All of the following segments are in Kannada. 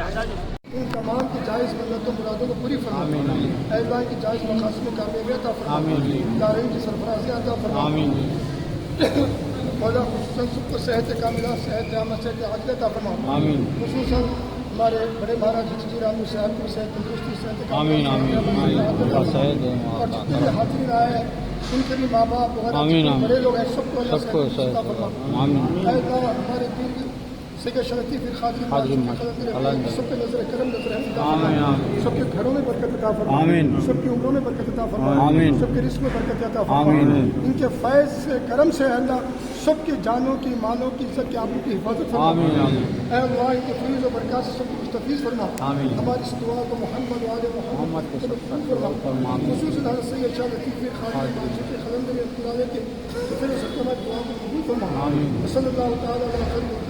ان تمام کی جائز ملتوں مرادوں کو پوری فرما اللہ کی جائز مقاصد میں کامیابی عطا فرما۔ دارین کی سرفرازی عطا فرما۔ مولا خصوصاً سب کو صحت کاملہ صحت عامہ صحت عاجل عطا فرما۔ خصوصاً ہمارے بڑے مہاراج جی رام صاحب کو صحت تندرستی صحت آمین آمین. اور جتنے حاضرین آئے ان کے بھی ماں باپ بڑے لوگ ہیں سب کو اللہ صحت عطا فرما۔ ہمارے دین کی سید شرطی پھر خادم ہاں جی، سب کے نظر کرم نظر سب کے گھروں میں برکت عطا آمین۔ سب کی عمروں میں برکت عطا آمین۔ سب کے رزق میں برکت عطا آمین۔ ان کے فیض سے کرم سے اللہ سب کی جانوں کی مالوں کی عزت کی آبرو کی حفاظت فرما آمین اے اللہ ان کے فیض و برکات سے سب کو مستفیض فرما۔ آمین۔ ہماری اس دعا کو محمد و محمد کو سب فرما۔ خصوصا سید شاہ لطیف پھر خادم کے خلندر اطلاع کے پھر سب کے۔ بعد دعا کو قبول فرما۔ آمین۔ صلی اللہ تعالی علیہ وسلم۔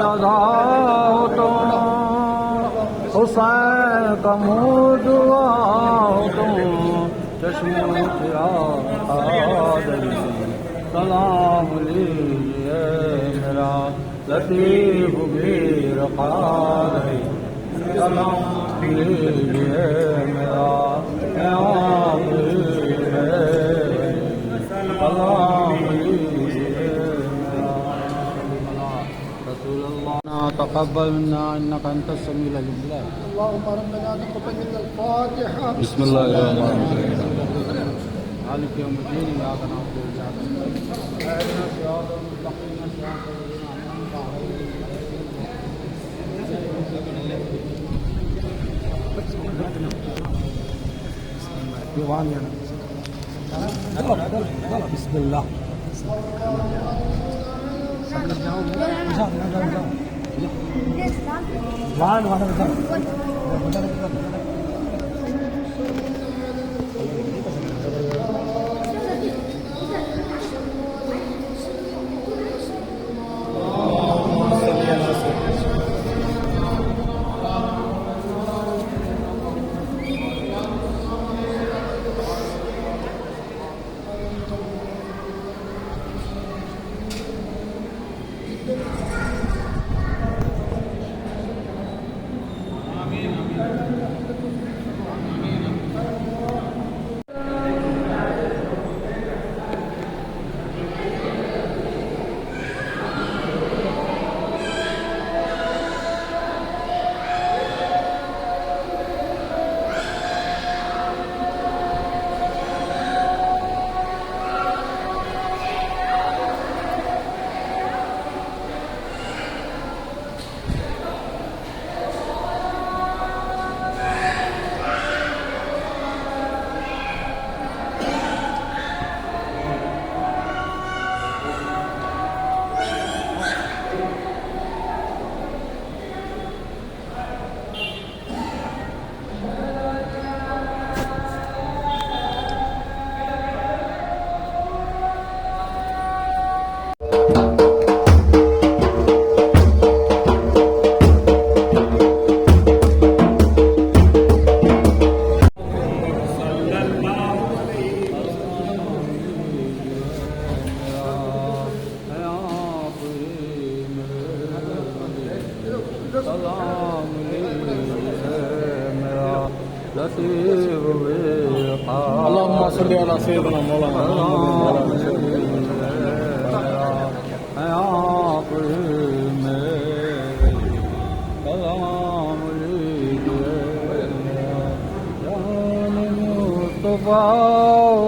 لغاوتوں حسین کا منہ دعاؤں چشم کیا آدم سلام لیجئے میرا لطیف بھی رقاد ہے سلام لیجئے میرا نعام لیجئے سلام تقبل منا إنك أنت السميع العليم. اللهم ربنا تقبل منا الفاتحة. بسم الله الرحمن الرحيم. مالك يوم الدين إياك نعبد وإياك نستعين. اهدنا صراط المستقيم صراط الذين انعمت بسم الله بسم الله. 나한테 화장실.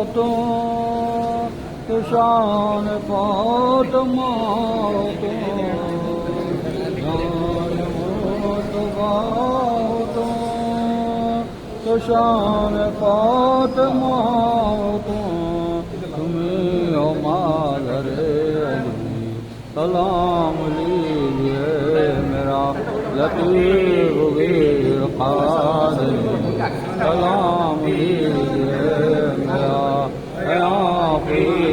તું કિસાન પાત મારો તું. કિસાન પાત મારો તું તુમી અમાર રે સલામ લીએ મેરા લતીફ વીર કાદર સલામ લીએ Sí.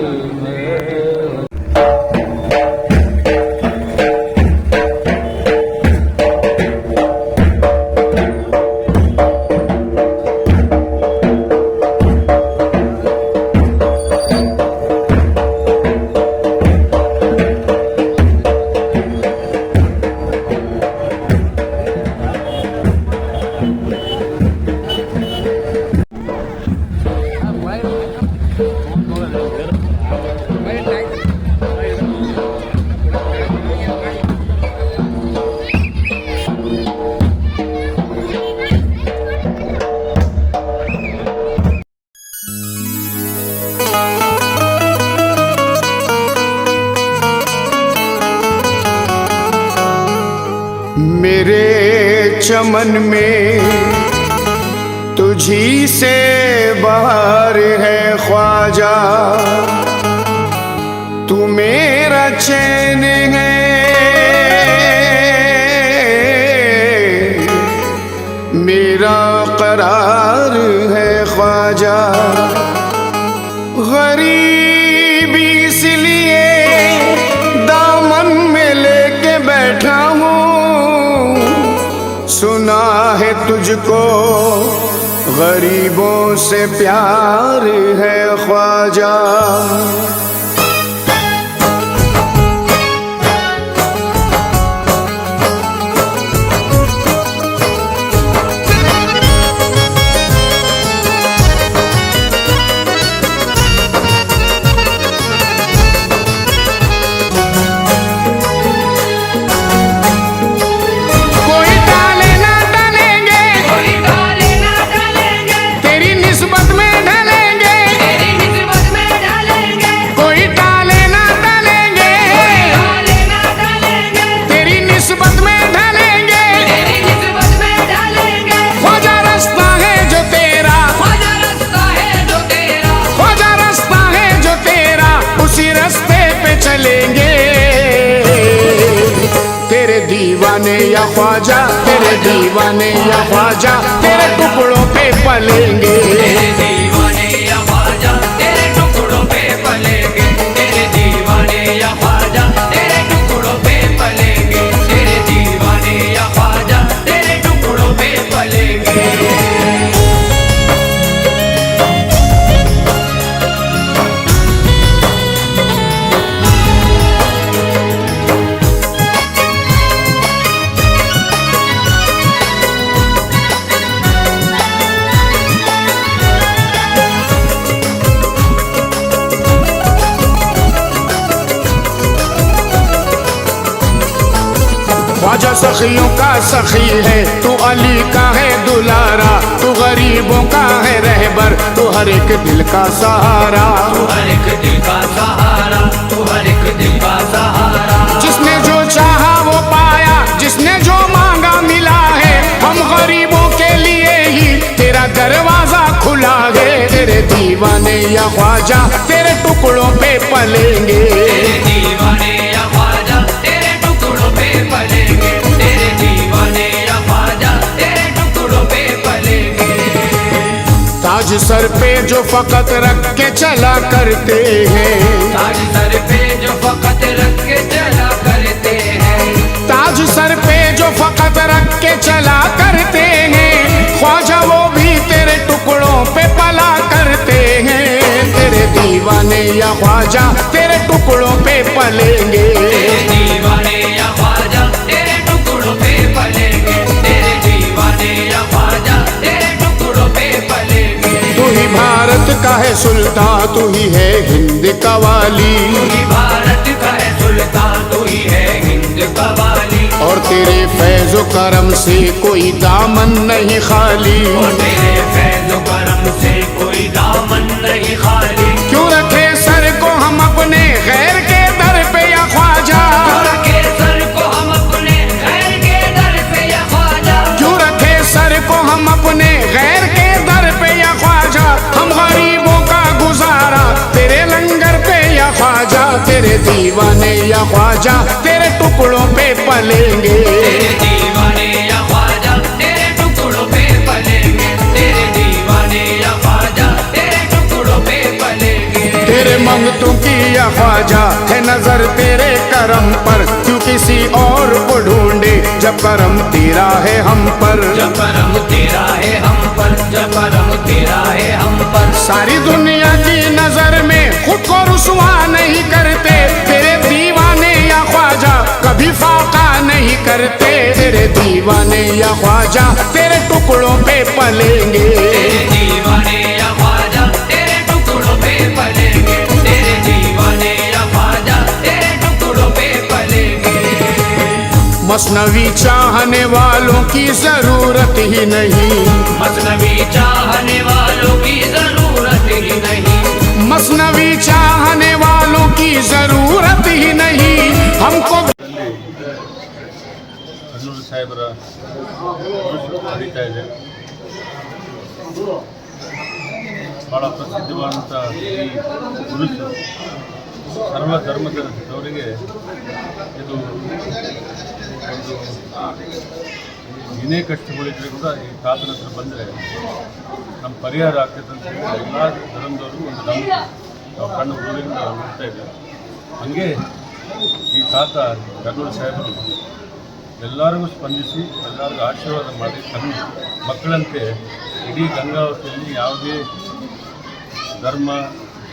میرے چمن میں تجھی سے بہار ہے خواجہ تو میرا چین ہے۔ میرا قرار مجھ کو غریبوں سے پیار ہے خواجہ خواجہ تیرے دیوانے یا خواجہ تیرے ٹکڑوں پہ پلیں گے۔ سخیوں کا سخی ہے تو علی کا ہے دلارا تو غریبوں کا ہے رہبر تو ہر ایک دل کا سہارا۔ تو ہر ایک دل کا سہارا تو ہر ایک دل کا سہارا۔ جس نے جو چاہا وہ پایا جس نے جو مانگا ملا ہے۔ ہم غریبوں کے لیے ہی تیرا دروازہ کھلا ہے۔ تیرے دیوانے یا خواجہ تیرے ٹکڑوں پہ پلیں گے۔ سر پہ جو فقط رکھ کے چلا کرتے ہیں۔ تاج سر پہ جو فقط رکھ کے چلا کرتے ہیں۔ تاج سر پہ جو فقط رکھ کے چلا کرتے ہیں۔ خواجہ وہ بھی تیرے ٹکڑوں پہ پلا کرتے ہیں۔ تیرے دیوانے یا خواجہ تیرے ٹکڑوں پہ پلیں گے۔ دیوانے تو ہی ہے ہند کا والی۔ اور تیرے فیض و کرم سے کوئی دامن نہیں خالی۔ اور تیرے فیض و کرم سے کوئی دامن نہیں خالی۔ تیرے دیوانے یا خواجہ تیرے ٹکڑوں پہ پلیں گے تیرے ٹکڑوں منگتوں کی یا خواجہ ہے نظر تیرے کرم پر کیوں کسی اور کو ڈھونڈے جب کرم تیرا ہے ہم پر جب کرم تیرا ہے ہم پر ساری دنیا کی کبھی فاقہ نہیں کرتے تیرے دیوانے یا خواجہ تیرے ٹکڑوں پہ پلیں گے دیوانے مصنوی چاہنے والوں کی ضرورت ہی نہیں مصنوی چاہنے والوں کی ضرورت ہی نہیں مصنوی چاہنے والوں کی ضرورت ہی نہیں ہم کو ಸಾಹೇಬರ ನಡೀತಾ ಇದೆ. ಭಾಳ ಪ್ರಸಿದ್ಧವಾದಂಥ ಈ ಪುರುಷ ಸರ್ವ ಧರ್ಮದವರಿಗೆ ಇದು ಒಂದು ಏನೇ ಕಷ್ಟಗಳಿದ್ರೆ ಕೂಡ ಈ ತಾತನ ಹತ್ರ ಬಂದರೆ ನಮ್ಮ ಪರಿಹಾರ ಆಗ್ತೈತೆ ಅಂತ ಹೇಳಿ ಎಲ್ಲ ಧರ್ಮದವರು ಒಂದು ನಮ್ಮ ನಾವು ಕಣ್ಣು ಊರಿಂದ ನೋಡ್ತಾ ಇದ್ದೇವೆ. ಹಾಗೆ ಈ ತಾತ ಕರ್ನೂರು ಸಾಹೇಬರು ಎಲ್ಲರಿಗೂ ಸ್ಪಂದಿಸಿ, ಎಲ್ಲರಿಗೂ ಆಶೀರ್ವಾದ ಮಾಡಿ, ತನ್ನ ಮಕ್ಕಳಂತೆ ಇಡೀ ಗಂಗಾವತಿಯಲ್ಲಿ ಯಾವುದೇ ಧರ್ಮ,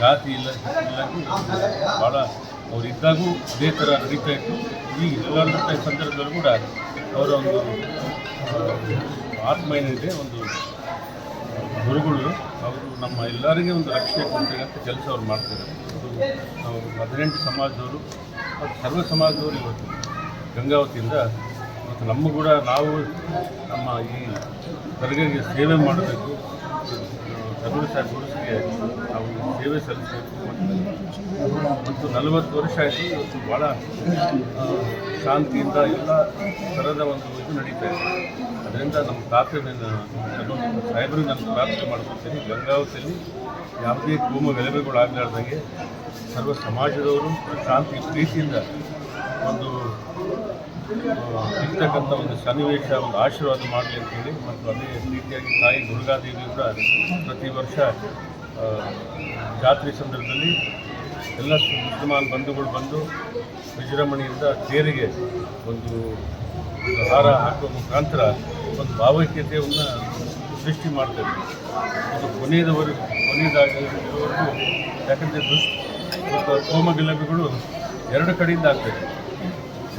ಜಾತಿ ಇಲ್ಲ ಇಲ್ಲ ಭಾಳ ಅವ್ರು ಇದ್ದಾಗೂ ಇದೇ ಥರ ನಡೀತಾ ಇತ್ತು. ಈ ಎಲ್ಲರ ಸಂದರ್ಭದಲ್ಲೂ ಕೂಡ ಅವರ ಒಂದು ಆತ್ಮ ಏನಿದೆ ಒಂದು, ಗುರುಗಳು, ಅವರು ನಮ್ಮ ಎಲ್ಲರಿಗೆ ಒಂದು ರಕ್ಷಣೆ ಕೊಡ್ತಕ್ಕಂಥ ಕೆಲಸ ಅವ್ರು ಮಾಡ್ತಾರೆ ಅದು ನಾವು ಹದಿನೆಂಟು ಸಮಾಜದವರು ಸರ್ವ ಸಮಾಜದವರು ಇವತ್ತು ಗಂಗಾವತಿಯಿಂದ ಮತ್ತು ನಮ್ಮ ಕೂಡ ನಾವು ನಮ್ಮ ಈ ಸರ್ಗರಿಗೆ ಸೇವೆ ಮಾಡಬೇಕು. ಕನ್ನಡ ಸಾಹೇಬ್ ಗುರುಸಿಗೆ ನಾವು ಸೇವೆ ಸಲ್ಲಿಸಬೇಕು ಮತ್ತು ನಲವತ್ತು ವರ್ಷ ಆಯಿತು ಇವತ್ತು ಭಾಳ ಶಾಂತಿಯಿಂದ ಎಲ್ಲ ಥರದ ಒಂದು ಇದು ನಡೀತಾ ಇದೆ. ಅದರಿಂದ ನಮ್ಮ ತಾತನ ಸಾಹೇಬರಿಗೆ ನಾನು ಪ್ರಾರ್ಥನೆ ಮಾಡ್ಕೊಳ್ತೀನಿ. ಗಂಗಾವತಿಯಲ್ಲಿ ಯಾವುದೇ ಕೋಮ ಗಲಭೆಗಳಾಗಲಾರ್ದಂಗೆ ಸರ್ವ ಸಮಾಜದವರು ಶಾಂತಿ ಪ್ರೀತಿಯಿಂದ ಒಂದು ಇರ್ತಕ್ಕಂಥ ಒಂದು ಸನ್ನಿವೇಶ, ಒಂದು ಆಶೀರ್ವಾದ ಮಾಡಲಿ ಅಂತೇಳಿ ಮತ್ತು ಅದೇ ರೀತಿಯಾಗಿ ತಾಯಿ ದುರ್ಗಾದೇವಿ ಕೂಡ ಪ್ರತಿ ವರ್ಷ ಜಾತ್ರೆ ಸಂದರ್ಭದಲ್ಲಿ ಎಲ್ಲ ಮುಸ್ಲಿಮಾನ್ ಬಂಧುಗಳು ಬಂದು ವಿಜೃಂಭಣೆಯಿಂದ ತೇರಿಗೆ ಒಂದು ಹಾರ ಹಾಕುವ ಮುಖಾಂತರ ಒಂದು ಭಾವೈಕ್ಯತೆಯನ್ನು ಸೃಷ್ಟಿ ಮಾಡ್ತೇವೆ ಅದು ಕೊನೆಯದವರೆಗೂ ಕೊನೆಯದಾಗಿರುವವರೆಗೂ ಯಾಕಂದರೆ ದುಷ್ಟ ಸ್ವಲ್ಪ ಕೋಮ ಗಲಭೆಗಳು ಎರಡು ಕಡೆಯಿಂದ ಆಗ್ತದೆ.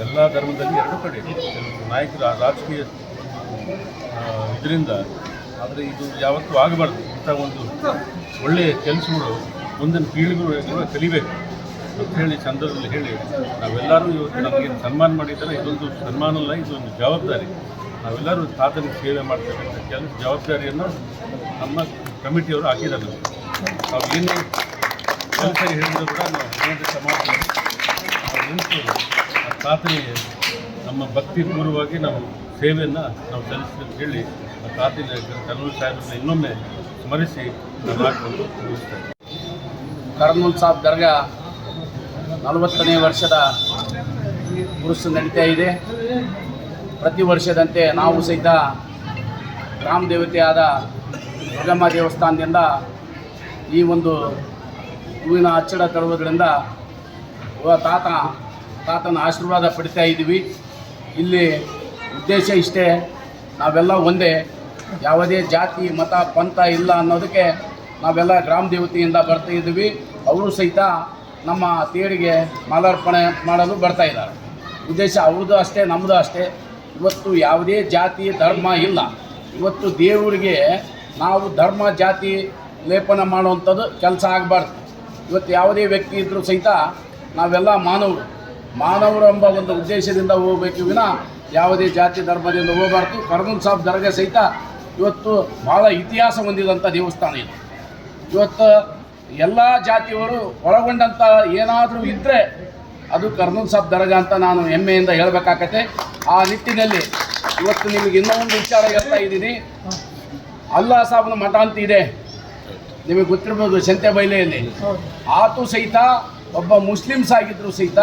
ಎಲ್ಲ ಧರ್ಮದಲ್ಲಿ ಎರಡು ಕಡೆ ಕೆಲವು ನಾಯಕರ ರಾಜಕೀಯ ಇದರಿಂದ, ಆದರೆ ಇದು ಯಾವತ್ತೂ ಆಗಬಾರ್ದು. ಇಂಥ ಒಂದು ಒಳ್ಳೆಯ ಕೆಲಸಗಳು, ಮುಂದಿನ ಪೀಳಿಗೆಗಳು ಕಲಿಬೇಕು ಅಂತ ಹೇಳಿ ಸಂದರ್ಭದಲ್ಲಿ ಹೇಳಿ, ನಾವೆಲ್ಲರೂ ಇವತ್ತು ನಮಗೆ ಸನ್ಮಾನ ಮಾಡಿದ್ದಾರೆ, ಇದೊಂದು ಸನ್ಮಾನ ಅಲ್ಲ, ಇದೊಂದು ಜವಾಬ್ದಾರಿ. ನಾವೆಲ್ಲರೂ ಸಾಧನೆ, ಸೇವೆ ಮಾಡ್ತಕ್ಕಂಥ ಕೆಲಸ ಜವಾಬ್ದಾರಿಯನ್ನು ನಮ್ಮ ಕಮಿಟಿಯವರು ಹಾಕಿದ್ದಾರೆ. ನಾವು ಏನೇ ಕೆಲಸ ಹೇಳಿದ್ರು ಕೂಡ ನಾವು ಸಮಾಜದಲ್ಲಿ ನಾವು ತಾತನಿಗೆ ನಮ್ಮ ಭಕ್ತಿಪೂರ್ವವಾಗಿ ನಾವು ಸೇವೆಯನ್ನು ನಾವು ಸಲ್ಲಿಸ್ತೀವಿ ಹೇಳಿ ಆ ತಾತಿನ ಕರ್ನೂಲ್ ಸಾಹೇಬರನ್ನ ಇನ್ನೊಮ್ಮೆ ಸ್ಮರಿಸಿ ನಾವು ಮಾಡಿಕೊಂಡು ಮುಗಿಸ್ತೇವೆ ಕರ್ನೂಲ್ ಸಾಬ್ ದರ್ಗಾ ನಲವತ್ತನೇ ವರ್ಷದ ಗುರುಸು ನಡೀತಾ ಇದೆ. ಪ್ರತಿ ವರ್ಷದಂತೆ ನಾವು ಸಹಿತ ಗ್ರಾಮ ದೇವತೆಯಾದ ದುರ್ಗಮ್ಮ ದೇವಸ್ಥಾನದಿಂದ ಈ ಒಂದು ಹೂವಿನ ಅಚ್ಚಡ ತರುವುದರಿಂದ ತಾತ ತಾತನ ಆಶೀರ್ವಾದ ಪಡಿತಾ ಇದ್ದೀವಿ. ಇಲ್ಲಿ ಉದ್ದೇಶ ಇಷ್ಟೇ, ನಾವೆಲ್ಲ ಒಂದೇ. ಯಾವುದೇ ಜಾತಿ, ಮತ, ಪಂಥ ಇಲ್ಲ ಅನ್ನೋದಕ್ಕೆ ನಾವೆಲ್ಲ ಗ್ರಾಮ ದೇವತೆಯಿಂದ ಬರ್ತಾ ಇದ್ದೀವಿ. ಅವರು ಸಹಿತ ನಮ್ಮ ತೇರಿಗೆ ಮಾಲಾರ್ಪಣೆ ಮಾಡಲು ಬರ್ತಾ ಇದ್ದಾರೆ. ಉದ್ದೇಶ ಅವ್ರದ್ದು ಅಷ್ಟೇ, ನಮ್ಮದು ಅಷ್ಟೇ. ಇವತ್ತು ಯಾವುದೇ ಜಾತಿ, ಧರ್ಮ ಇಲ್ಲ. ಇವತ್ತು ದೇವರಿಗೆ ನಾವು ಧರ್ಮ, ಜಾತಿ ಲೇಪನ ಮಾಡುವಂಥದ್ದು ಕೆಲಸ ಆಗಬಾರ್ದು. ಇವತ್ತು ಯಾವುದೇ ವ್ಯಕ್ತಿ ಇದ್ದರೂ ಸಹಿತ ನಾವೆಲ್ಲ ಮಾನವರು. ಮಾನವರು ಎಂಬ ಒಂದು ಉದ್ದೇಶದಿಂದ ಹೋಗಬೇಕು ವಿನ ಯಾವುದೇ ಜಾತಿ ಧರ್ಮದಿಂದ ಹೋಗಬಾರ್ದು. ಕರ್ಮನ್ ಸಾಬ್ ದರ್ಗಾ ಸಹಿತ ಇವತ್ತು ಭಾಳ ಇತಿಹಾಸ ಹೊಂದಿದಂಥ ದೇವಸ್ಥಾನ ಇದು. ಇವತ್ತು ಎಲ್ಲ ಜಾತಿಯವರು ಒಳಗೊಂಡಂಥ ಏನಾದರೂ ಇದ್ದರೆ ಅದು ಕರ್ನೂಲ್ ಸಾಬ್ ದರ್ಗಾ ಅಂತ ನಾನು ಹೆಮ್ಮೆಯಿಂದ ಹೇಳಬೇಕಾಗತ್ತೆ ಆ ನಿಟ್ಟಿನಲ್ಲಿ ಇವತ್ತು ನಿಮಗೆ ಇನ್ನೂ ಒಂದು ವಿಚಾರ ಹೇಳ್ತಾ ಇದ್ದೀನಿ. ಅಲ್ಲಾ ಸಾಬ್ನ ಮಠ ಅಂತ ಇದೆ. ನಿಮಗೆ ಗೊತ್ತಿರ್ಬೋದು ಸಂತೆ ಬೈಲೆಯಲ್ಲಿ. ಆತು ಸಹಿತ ಒಬ್ಬ ಮುಸ್ಲಿಮ್ಸ್ ಆಗಿದ್ರು ಸಹಿತ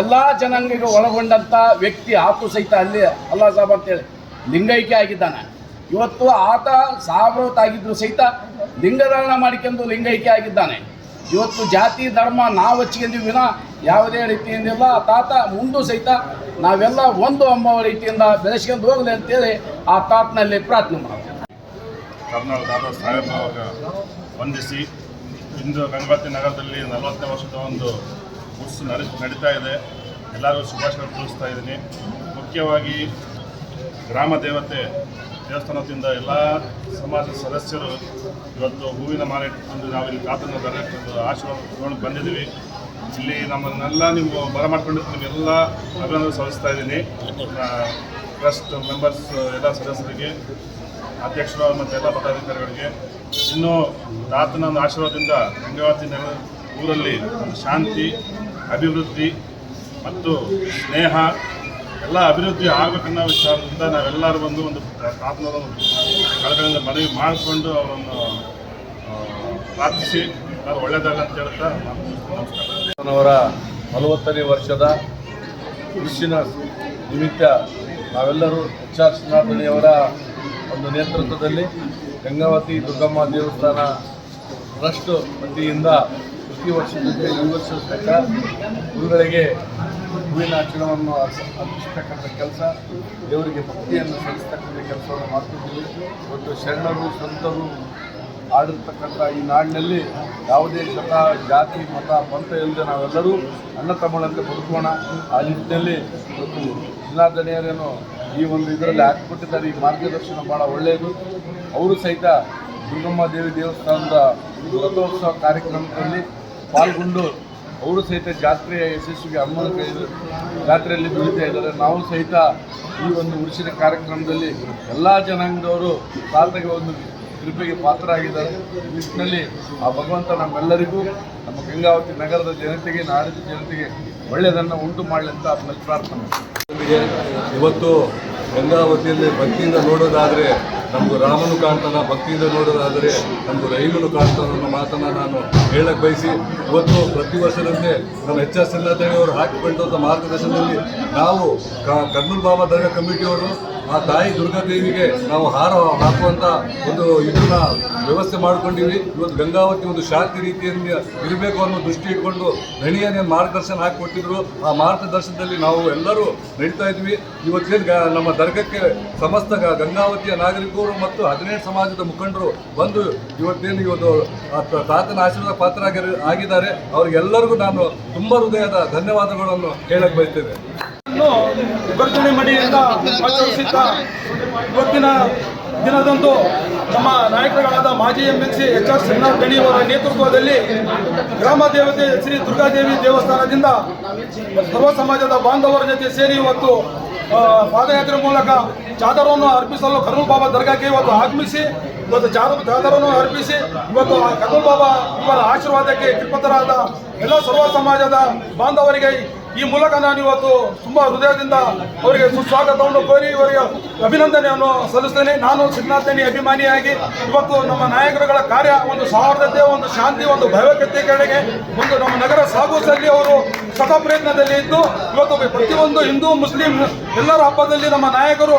ಎಲ್ಲ ಜನಾಂಗಕ್ಕೆ ಒಳಗೊಂಡಂಥ ವ್ಯಕ್ತಿ ಆತು ಸಹಿತ ಅಲ್ಲಿ ಅಲ್ಲಾ ಸಾಬ್ ಅಂತೇಳಿ ಲಿಂಗೈಕ್ಯ ಆಗಿದ್ದಾನೆ. ಇವತ್ತು ಆತ ಸಾಬ್ರವತ್ ಆಗಿದ್ರು ಸಹಿತ ಲಿಂಗಧಾರಣ ಮಾಡಿಕೊಂಡು ಲಿಂಗೈಕ್ಯ ಆಗಿದ್ದಾನೆ. ಇವತ್ತು ಜಾತಿ, ಧರ್ಮ, ನಾವು ಹಚ್ಕೊಂಡಿವಿ ವಿನ ಯಾವುದೇ ರೀತಿಯಿಂದಿಲ್ಲ. ತಾತ ಮುಂದೂ ಸಹಿತ ನಾವೆಲ್ಲ ಒಂದು ಎಂಬ ರೀತಿಯಿಂದ ಬೆಳೆಸ್ಕೊಂಡು ಹೋಗಲಿ ಅಂತೇಳಿ ಆ ತಾತ್ನಲ್ಲಿ ಪ್ರಾರ್ಥನೆ ಮಾಡ್ತೀವಿ. ಕರ್ನಾಟಕ ದಾದಾ ಸಾಹೇಬ್ ಅವರ ವಂದಿಸಿ ಇಂದು ಗಂಗಾವತಿ ನಗರದಲ್ಲಿ ನಲವತ್ತನೇ ವರ್ಷದ ಒಂದು ಉತ್ಸವ ನಡೆ, ನಡೀತಾ ಇದೆ. ಎಲ್ಲರಿಗೂ ಶುಭಾಶಯ ತಿಳಿಸ್ತಾ ಇದ್ದೀನಿ. ಮುಖ್ಯವಾಗಿ ಗ್ರಾಮ ದೇವತೆ ದೇವಸ್ಥಾನದಿಂದ ಎಲ್ಲ ಸಮಾಜದ ಸದಸ್ಯರು ಇವತ್ತು ಹೂವಿನ ಮಾಲೆ ಇಟ್ಕೊಂಡು ನಾವು ಇಲ್ಲಿ ಕಾತನ್ನು ಬರೆದು ಆಶೀರ್ವಾದ ತಗೊಂಡು ಬಂದಿದ್ದೀವಿ. ಇಲ್ಲಿ ನಮ್ಮನ್ನೆಲ್ಲ ನೀವು ಬರಮಾಡ್ಕೊಂಡಿದ್ದು ನಿಮಗೆಲ್ಲ ಅಭಿನಂದನೆ ಸಲ್ಲಿಸ್ತಾ ಇದ್ದೀನಿ. ಟ್ರಸ್ಟ್ ಮೆಂಬರ್ಸ್ ಎಲ್ಲ ಸದಸ್ಯರಿಗೆ, ಅಧ್ಯಕ್ಷರು ಮತ್ತು ಎಲ್ಲ ಪದಾಧಿಕಾರಿಗಳಿಗೆ. ಇನ್ನು ತಾತನ ಒಂದು ಆಶೀರ್ವಾದದಿಂದ ಗಂಗಾವತಿ ನಗರ ಊರಲ್ಲಿ ಒಂದು ಶಾಂತಿ, ಅಭಿವೃದ್ಧಿ ಮತ್ತು ಸ್ನೇಹ, ಎಲ್ಲ ಅಭಿವೃದ್ಧಿ ಆಗಬೇಕನ್ನೋ ವಿಚಾರದಿಂದ ನಾವೆಲ್ಲರೂ ಬಂದು ಒಂದು ತಾತನ ಕಳಕಳಿಯಿಂದ ಮನವಿ ಮಾಡಿಕೊಂಡು ಅವರನ್ನು ಪ್ರಾರ್ಥಿಸಿ. ಅದು ಒಳ್ಳೆಯದಾಗ ಅಂತ ಹೇಳ್ತಾ ನಮಸ್ಕಾರ. ನಲವತ್ತನೇ ವರ್ಷದ ಕೃಷಿನ ನಿಮಿತ್ತ ನಾವೆಲ್ಲರೂ ಎಚ್ ಆರ್ ಶ್ರೀನಾಥಣಿಯವರ ಒಂದು ನೇತೃತ್ವದಲ್ಲಿ ಗಂಗಾವತಿ, ದುರ್ಗಮ್ಮ ದೇವಸ್ಥಾನ ಟ್ರಸ್ಟ್ ವತಿಯಿಂದ ಪ್ರತಿ ವರ್ಷದಂತೆ ಈ ವರ್ಷ ತಕ್ಕ ಗುರುಗಳಿಗೆ ಹೂವಿನ ಅರ್ಚನವನ್ನು ಅರ್ಸ- ಅರ್ಪಿಸ್ತಕ್ಕಂಥ ಕೆಲಸ, ದೇವರಿಗೆ ಭಕ್ತಿಯನ್ನು ಸಲ್ಲಿಸ್ತಕ್ಕಂಥ ಕೆಲಸವನ್ನು ಮಾಡ್ತಿದ್ದೀವಿ. ಇವತ್ತು ಶರಣರು, ಸಂತರು ಆಡಿರ್ತಕ್ಕಂಥ ಈ ನಾಡಿನಲ್ಲಿ ಯಾವುದೇ ಶತ, ಜಾತಿ, ಮತ, ಪಂಥ ಇಲ್ಲದೆ ನಾವೆಲ್ಲರೂ ಅಣ್ಣ ತಮ್ಮಳಂತೆ ಬದುಕೋಣ. ಆ ನಿಟ್ಟಿನಲ್ಲಿ ಇವತ್ತು ಜಿಲ್ಲಾಧಣಿಯರೇನು ಈ ಒಂದು ಇದರಲ್ಲಿ ಹಾಕಿಕೊಟ್ಟಿದ್ದಾರೆ ಈ ಮಾರ್ಗದರ್ಶನ ಭಾಳ ಒಳ್ಳೆಯದು. ಅವರು ಸಹಿತ ದುರ್ಗಮ್ಮ ದೇವಿ ದೇವಸ್ಥಾನದ ರಥೋತ್ಸವ ಕಾರ್ಯಕ್ರಮದಲ್ಲಿ ಪಾಲ್ಗೊಂಡು ಅವರು ಸಹಿತ ಜಾತ್ರೆಯ ಯಶಸ್ವಿಗೆ ಅಮ್ಮನ ಕೈ ಜಾತ್ರೆಯಲ್ಲಿ ದುಡಿತಾ ಇದ್ದಾರೆ. ನಾವು ಸಹಿತ ಈ ಒಂದು ಉರುಸಿನ ಕಾರ್ಯಕ್ರಮದಲ್ಲಿ ಎಲ್ಲ ಜನಾಂಗದವರು ತಾತಗೆ ಒಂದು ಕೃಪೆಗೆ ಪಾತ್ರರಾಗಿದ್ದಾರೆ. ಈ ನಿಟ್ಟಿನಲ್ಲಿ ಆ ಭಗವಂತ ನಮ್ಮೆಲ್ಲರಿಗೂ, ನಮ್ಮ ಗಂಗಾವತಿ ನಗರದ ಜನತೆಗೆ, ನಾಡಿನ ಜನತೆಗೆ ಒಳ್ಳೆಯದನ್ನು ಉಂಟು ಮಾಡಲಿ ಅಂತ ಪ್ರಾರ್ಥನೆ ಇವತ್ತು ಗಂಗಾವತಿಯಲ್ಲಿ ಭಕ್ತಿಯಿಂದ ನೋಡೋದಾದರೆ ನಮಗೂ ರಾಮನು ಕಾಣ್ತಾನ, ಭಕ್ತಿಯಿಂದ ನೋಡೋದಾದರೆ ನಮಗೂ ರೈಲನು ಕಾಣ್ತಾನ ಅನ್ನೋ ಮಾತನ್ನು ನಾನು ಹೇಳಕ್ಕೆ ಬಯಸಿ, ಇವತ್ತು ಪ್ರತಿ ವರ್ಷದಂತೆ ನಮ್ಮ ಎಚ್ ಎಸ್ ಅವರು ಹಾಕಿಕೊಂಡಂಥ ಮಾರ್ಗದರ್ಶನದಲ್ಲಿ ನಾವು ಕರ್ನೂಲ್ ಬಾಬಾ ದರ್ಗಾ ಕಮಿಟಿಯವರು ಆ ತಾಯಿ ದುರ್ಗಾದೇವಿಗೆ ನಾವು ಹಾರ ಹಾಕುವಂಥ ಒಂದು ಇದನ್ನ ವ್ಯವಸ್ಥೆ ಮಾಡ್ಕೊಂಡಿವಿ. ಇವತ್ತು ಗಂಗಾವತಿ ಒಂದು ಶಾಂತಿ ರೀತಿಯಲ್ಲಿ ಇರಬೇಕು ಅನ್ನೋ ದೃಷ್ಟಿ ಇಟ್ಕೊಂಡು ದಣಿಯನೇ ಮಾರ್ಗದರ್ಶನ ಹಾಕಿಕೊಟ್ಟಿದ್ರು. ಆ ಮಾರ್ಗದರ್ಶನದಲ್ಲಿ ನಾವು ಎಲ್ಲರೂ ನಡೀತಾ ಇದ್ವಿ. ಇವತ್ತೇನು ನಮ್ಮ ದರ್ಗಕ್ಕೆ ಸಮಸ್ತ ಗಂಗಾವತಿಯ ನಾಗರಿಕರು ಮತ್ತು ಹದಿನೆಂಟು ಸಮಾಜದ ಮುಖಂಡರು ಬಂದು ಇವತ್ತೇನು ಇವತ್ತು ತಾತನ ಆಶೀರ್ವಾದ ಪಾತ್ರರಾಗಿ ಆಗಿದ್ದಾರೆ. ಅವರಿಗೆಲ್ಲರಿಗೂ ನಾನು ತುಂಬ ಹೃದಯದ ಧನ್ಯವಾದಗಳನ್ನು ಹೇಳಕ್ಕೆ ಬಯಸ್ತೇನೆ. ಮಡಿಯಿಂದ ಇವತ್ತಿನ ದಿನದಂದು ನಮ್ಮ ನಾಯಕರುಗಳಾದ ಮಾಜಿ M L C H R Srinath ಗಣಿಯವರ ನೇತೃತ್ವದಲ್ಲಿ ಗ್ರಾಮ ದೇವತೆ ಶ್ರೀ ದುರ್ಗಾದೇವಿ ದೇವಸ್ಥಾನದಿಂದ ಸರ್ವ ಸಮಾಜದ ಬಾಂಧವರ ಜೊತೆ ಸೇರಿ ಇವತ್ತು ಪಾದಯಾತ್ರೆ ಮೂಲಕ ಚಾದರವನ್ನು ಅರ್ಪಿಸಲು ಕರ್ನೂಲ್ ಬಾಬಾ ದರ್ಗಾಕ್ಕೆ ಇವತ್ತು ಆಗಮಿಸಿ, ಇವತ್ತು ಚಾದ, ಚಾದರವನ್ನು ಅರ್ಪಿಸಿ, ಇವತ್ತು ಕರ್ನೂಲ್ ಬಾಬಾ ಇವರ ಆಶೀರ್ವಾದಕ್ಕೆ ಕೃಪತರಾದ ಎಲ್ಲ ಸರ್ವ ಸಮಾಜದ ಬಾಂಧವರಿಗೆ ಈ ಮೂಲಕ ನಾನು ಇವತ್ತು ತುಂಬಾ ಹೃದಯದಿಂದ ಅವರಿಗೆ ಸುಸ್ವಾಗತವನ್ನು ಕೋರಿ ಇವರಿಗೆ ಅಭಿನಂದನೆಯನ್ನು ಸಲ್ಲಿಸ್ತೇನೆ. ನಾನು ಸಿದ್ಧಾರ್ಥನಿ ಅಭಿಮಾನಿಯಾಗಿ ಇವತ್ತು ನಮ್ಮ ನಾಯಕರುಗಳ ಕಾರ್ಯ ಒಂದು ಸೌಹಾರ್ದತೆ, ಒಂದು ಶಾಂತಿ, ಒಂದು ಭಯಕತೆ ಕಡೆಗೆ ಒಂದು ನಮ್ಮ ನಗರ ಸಾಗುಸಲ್ಲಿ ಅವರು ಸತ ಪ್ರಯತ್ನದಲ್ಲಿ ಇದ್ದು, ಇವತ್ತು ಪ್ರತಿಯೊಂದು ಹಿಂದೂ, ಮುಸ್ಲಿಂ ಎಲ್ಲರ ಹಬ್ಬದಲ್ಲಿ ನಮ್ಮ ನಾಯಕರು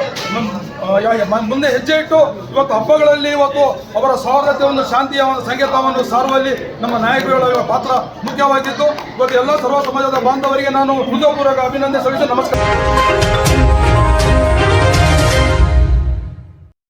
ಮುಂದೆ ಹೆಜ್ಜೆ ಇಟ್ಟು ಇವತ್ತು ಹಬ್ಬಗಳಲ್ಲಿ ಇವತ್ತು ಅವರ ಸೌಹಾರ್ದತೆ ಒಂದು ಶಾಂತಿಯ ಒಂದು ಸಂಕೇತವನ್ನು ಸಾರುವಲ್ಲಿ ನಮ್ಮ ನಾಯಕರುಗಳ ಪಾತ್ರ ಮುಖ್ಯವಾಗಿತ್ತು ಇವತ್ತು ಎಲ್ಲ ಸರ್ವ ಸಮಾಜದ ಬಾಂಧವರಿಗೆ ನಾನು ಹೃದಯಪೂರ್ವಕ ಅಭಿನಂದನೆ ಸಲ್ಲಿಸಿ ನಮಸ್ಕಾರ.